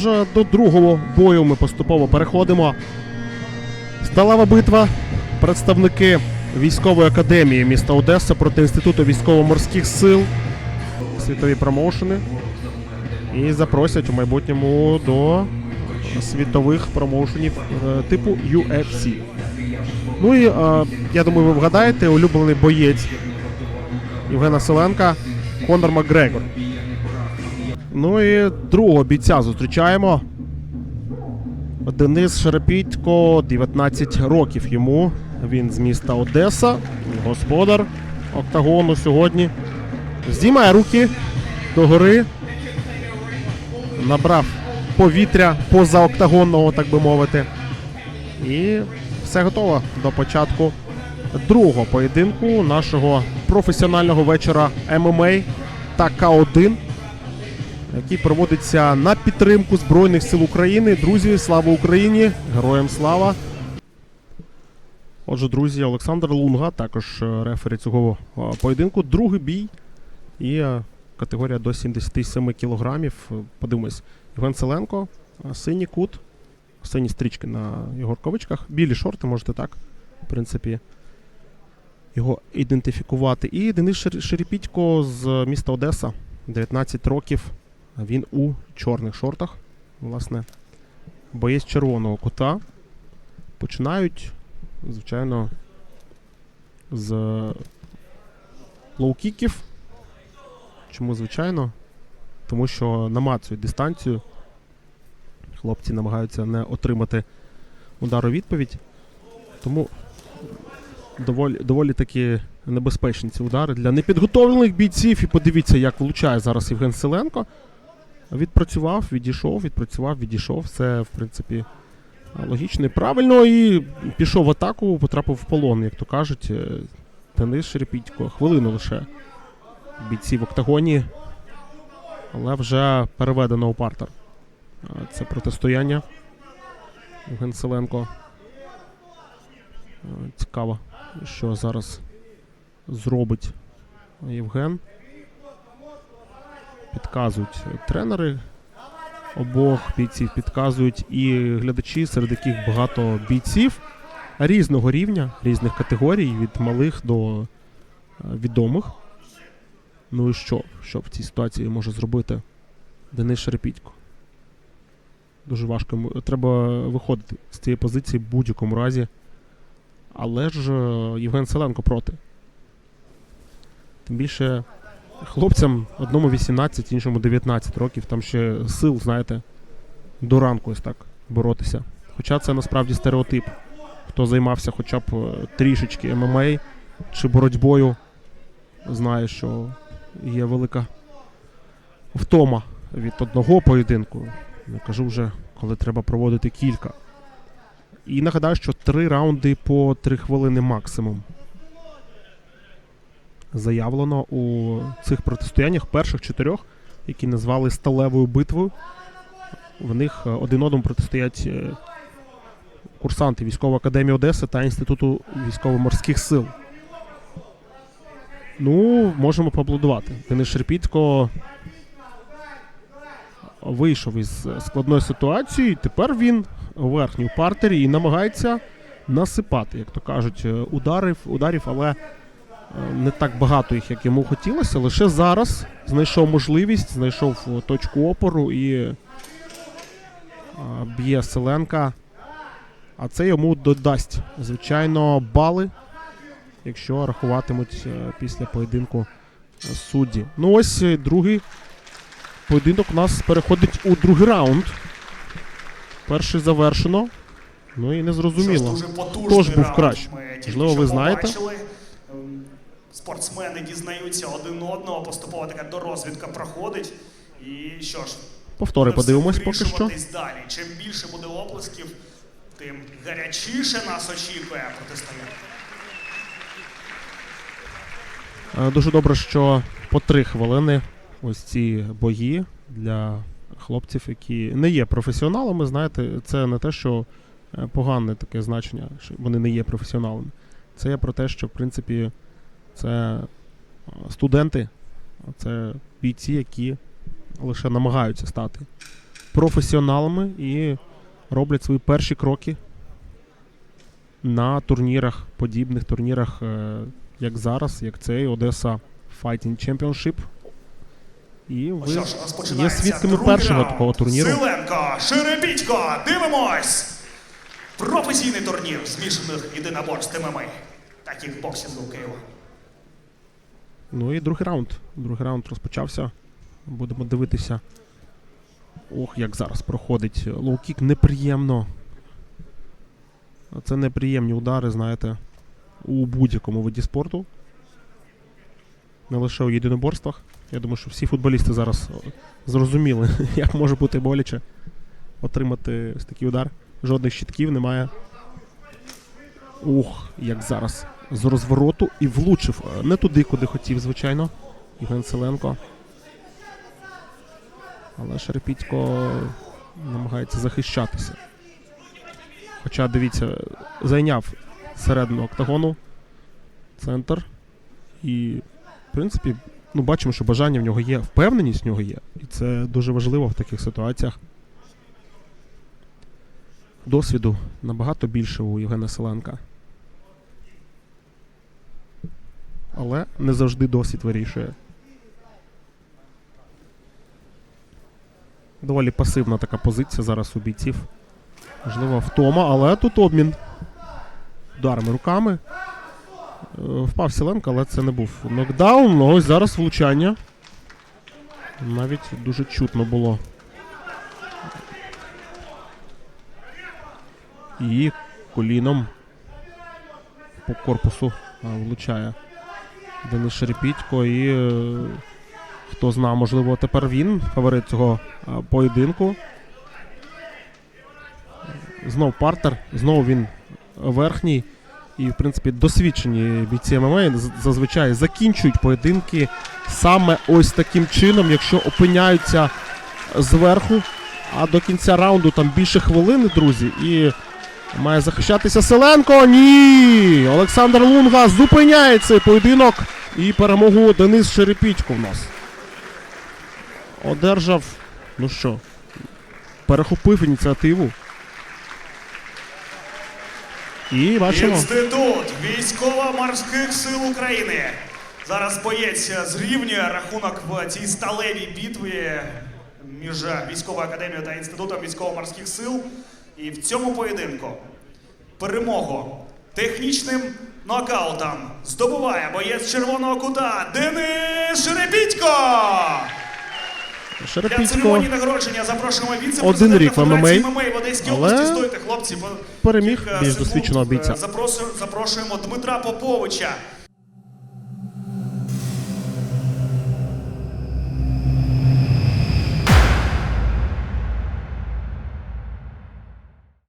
Отже, до другого бою ми поступово переходимо. Сталева битва. Представники військової академії міста Одеса проти Інституту військово-морських сил. Світові промоушени. І запросять у майбутньому до світових промоушенів е, типу UFC. Ну і е, я думаю, ви вгадаєте, улюблений боєць Євгена Селенка Конор Макгрегор. Ну і другого бійця зустрічаємо. Денис Шерепітько, 19 років йому. Він з міста Одеса, господар октагону сьогодні. Здіймає руки догори. Набрав повітря позаоктагонного, так би мовити. І все готово до початку другого поєдинку нашого професіонального вечора ММА та К1 який проводиться на підтримку Збройних сил України. Друзі, слава Україні! Героям слава! Отже, друзі, Олександр Лунга, також е, рефері цього е, поєдинку. Другий бій і е, категорія до 77 кілограмів. Подивимось, Євген Селенко, синій кут, сині стрічки на його рукавичках, білі шорти, можете так, в принципі, його ідентифікувати. І Денис Шерепітько з міста Одеса, 19 років. Він у чорних шортах. Власне, боєць червоного кота. Починають, звичайно, з лоу-кіків. Чому звичайно? Тому що намацують дистанцію. Хлопці намагаються не отримати удару відповідь. Тому доволі, доволі таки небезпечні ці удари для непідготовлених бійців. І подивіться, як влучає зараз Євген Селенко. Відпрацював, відійшов, відпрацював, відійшов. Все, в принципі, логічно і правильно. І пішов в атаку, потрапив в полон, як то кажуть. Е, Денис Шерепітько. Хвилину лише бійці в октагоні. Але вже переведено у партер. Е, Це протистояння. Євген Селенко. Е, Цікаво, що зараз зробить Євген підказують тренери обох бійців, підказують і глядачі, серед яких багато бійців різного рівня, різних категорій, від малих до е, відомих. Ну і що? Що в цій ситуації може зробити Денис Шерепітько? Дуже важко. Треба виходити з цієї позиції в будь-якому разі. Але ж е, Євген Селенко проти. Тим більше хлопцям одному 18, іншому 19 років, там ще сил, знаєте, до ранку ось так боротися. Хоча це насправді стереотип. Хто займався хоча б е, трішечки ММА чи боротьбою, знає, що є велика втома від одного поєдинку. Не кажу вже, коли треба проводити кілька. І нагадаю, що три раунди по три хвилини максимум заявлено у цих протистояннях перших чотирьох, які назвали сталевою битвою. В них е, один одному протистоять е, курсанти Військової академії Одеси та Інституту військово-морських сил. Ну, можемо поаплодувати. Денис Шерпітько вийшов із складної ситуації. Тепер він у верхній партері і намагається насипати, як то кажуть, е, ударів, ударів, але не так багато їх, як йому хотілося. Лише зараз знайшов можливість, знайшов е, точку опору і е, б'є Селенка. А це йому додасть, звичайно, бали, якщо рахуватимуть е, після поєдинку судді. Ну ось другий поєдинок у нас переходить у другий раунд. Перший завершено. Ну і не зрозуміло. Що ж, дуже потужний Хто ж був краще? Можливо, ви знаєте? Спортсмени дізнаються один одного, поступово така дорозвідка проходить. І що ж, Повтори подивимось поки що. далі. Чим більше буде оплесків, тим гарячіше нас очікує протистояння. Е, Дуже добре, що по три хвилини ось ці бої для хлопців, які не є професіоналами. Знаєте, це не те, що е, погане таке значення, що вони не є професіоналами. Це про те, що в принципі це студенти, це бійці, які лише намагаються стати професіоналами і роблять свої перші кроки на турнірах, подібних турнірах, е, як зараз, як цей Одеса Fighting Championship. І ви що ж, є свідками першого такого турніру. Силенко, Шеребітько, дивимось! Професійний турнір змішаних єдиноборств ММА та кікбоксингу Києва. Ну і другий раунд. Другий раунд розпочався. Будемо дивитися. Ох, як зараз проходить. Лоу-кік неприємно. Це неприємні удари, знаєте, у будь-якому виді спорту. Не лише у єдиноборствах. Я думаю, що всі футболісти зараз зрозуміли, як може бути боляче отримати ось такий удар. Жодних щитків немає. Ух, як зараз. З розвороту і влучив. Е, Не туди, куди хотів, звичайно. Євген Селенко. Але Шерепітько намагається захищатися. Хоча, дивіться, зайняв середину октагону, центр. І, в принципі, ну, бачимо, що бажання в нього є, впевненість в нього є. І це дуже важливо в таких ситуаціях. Досвіду набагато більше у Євгена Селенка. Але не завжди досвід вирішує. Доволі пасивна така позиція зараз у бійців. Можливо, втома, але тут обмін. Ударами руками. Е, Впав Селенко, але це не був нокдаун. Ну, ось зараз влучання. Навіть дуже чутно було. І коліном по корпусу влучає Денис Шерепітько. І е, хто зна, можливо, тепер він фаворит цього поєдинку. Знов партер, знову він верхній. І, в принципі, досвідчені бійці ММА зазвичай закінчують поєдинки саме ось таким чином, якщо опиняються зверху. А до кінця раунду там більше хвилини, друзі. І має захищатися Селенко. Ні! Олександр Лунга зупиняє цей поєдинок. І перемогу Денис Шерепітько в нас. Одержав. Ну що, перехопив ініціативу. І бачимо. Інститут військово-морських сил України. Зараз боєць зрівнює рахунок в цій сталевій битві між військовою академією та інститутом військово-морських сил. І в цьому поєдинку перемогу технічним нокаутом здобуває боєць червоного кута Денис Шеребітько. Для Шерепітько церемонії нагородження запрошуємо Один рік в ММА, в Одеській але області. Стойте, хлопці. переміг більш досвідченого бійця. Е, Запрошуємо, запрошуємо Дмитра Поповича,